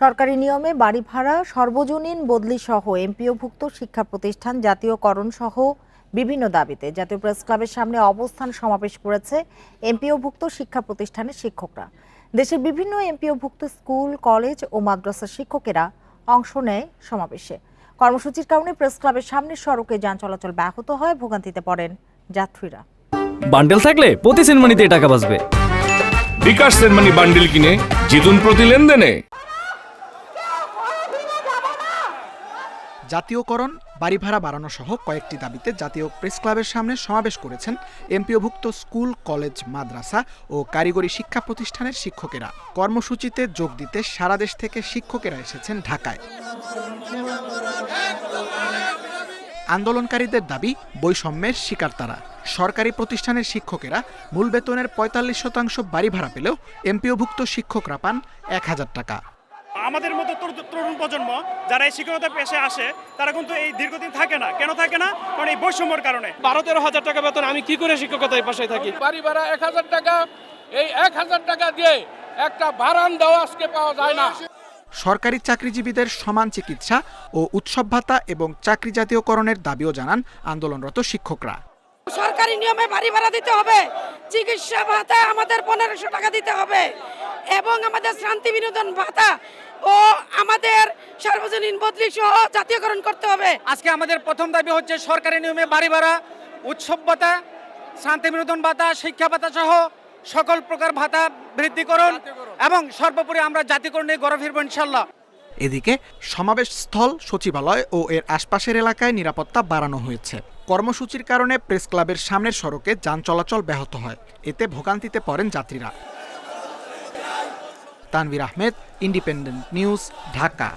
সরকারি নিয়মে বাড়ি ভাড়া সর্বজনীন বদলি সহ এমপিওভুক্ত শিক্ষা প্রতিষ্ঠান জাতীয়করণ সহ বিভিন্ন দাবিতে। জাতীয় প্রেস ক্লাবের সামনে অবস্থান সমাবেশ করেছে এমপিওভুক্ত শিক্ষা প্রতিষ্ঠানের শিক্ষকরা। দেশের বিভিন্ন এমপিওভুক্ত স্কুল কলেজ ও মাদ্রাসার শিক্ষকেরা অংশ নেয় সমাবেশে। কর্মসূচির কারণে প্রেস ক্লাবের সামনের সড়কে যান চলাচল ব্যাহত হয় ভোগান্তিতে পড়েন যাত্রীরা। বান্ডেল থাকলে প্রতি সেনমানিতে টাকা বাঁচবে। বিকাশ সেনমানি বান্ডিল কিনে জিতুন প্রতি লেনদেনে। জাতীয়করণ বাড়ি ভাড়া বাড়ানো সহ কয়েকটি দাবিতে জাতীয় প্রেস ক্লাবের সামনে সমাবেশ করেছেন এমপিওভুক্ত স্কুল, কলেজ, মাদ্রাসা ও কারিগরি শিক্ষা প্রতিষ্ঠানের শিক্ষকেরা। কর্মসূচিতে যোগ দিতে সারা দেশ থেকে শিক্ষকেরা এসেছেন ঢাকায়। আন্দোলনকারীদের দাবি, বৈষম্যের শিকার তারা। সরকারি প্রতিষ্ঠানের শিক্ষকেরা মূল বেতনের পঁয়তাল্লিশ শতাংশ বাড়ি ভাড়া পেলেও এমপিওভুক্ত শিক্ষকরা পান এক হাজার টাকা। আমাদের মতো তরুণ প্রজন্ম যারা এই শিক্ষকতা পেশে আসে তারা কিন্তু এই দীর্ঘদিন থাকে না। কেন থাকে না? কারণ এই বৈষম্যর কারণে। বারো তেরো হাজার টাকা বেতন আমি কি করে শিক্ষকতায় পাশে থাকি? বাড়ি ভাড়া এক হাজার টাকা এই এক হাজার টাকা দিয়ে একটা বারান্দাও আজকে পাওয়া যায় না। সরকারি চাকরিজীবীদের সমান চিকিৎসা ও উৎসব ভাতা এবং চাকরি জাতীয়করণের দাবিও জানান আন্দোলনরত শিক্ষকরা। সরকারি নিয়মে বাড়ি ভাড়া দিতে হবে। চিকিৎসা ভাতা আমাদের পনেরোশো টাকা দিতে হবে। এবং আমাদের শান্তি বিনোদন ভাতা ও আমাদের সার্বজনীন বদলি সহ জাতীয়করণ করতে হবে। আজকে আমাদের প্রথম দাবি হচ্ছে সরকারি নিয়মে বাড়ি ভাড়া উৎসব ভাতা শান্তি বিনোদন ভাতা শিক্ষা ভাতা সহ সকল প্রকার ভাতা বৃদ্ধিকরণ এবং সর্বোপরি আমরা জাতিকরণে গড়ে ফিরবো ইনশাল্লাহ এদিকে সমাবেশ স্থল সচিবালয় ও এর আশপাশের এলাকায় নিরাপত্তা বাড়ানো হয়েছে। কর্মসূচির কারণে প্রেস ক্লাবের সামনের সড়কে যান চলাচল ব্যাহত হয়। এতে ভোগান্তিতে পড়েন যাত্রীরা। Tanvir Ahmed Independent News Dhaka.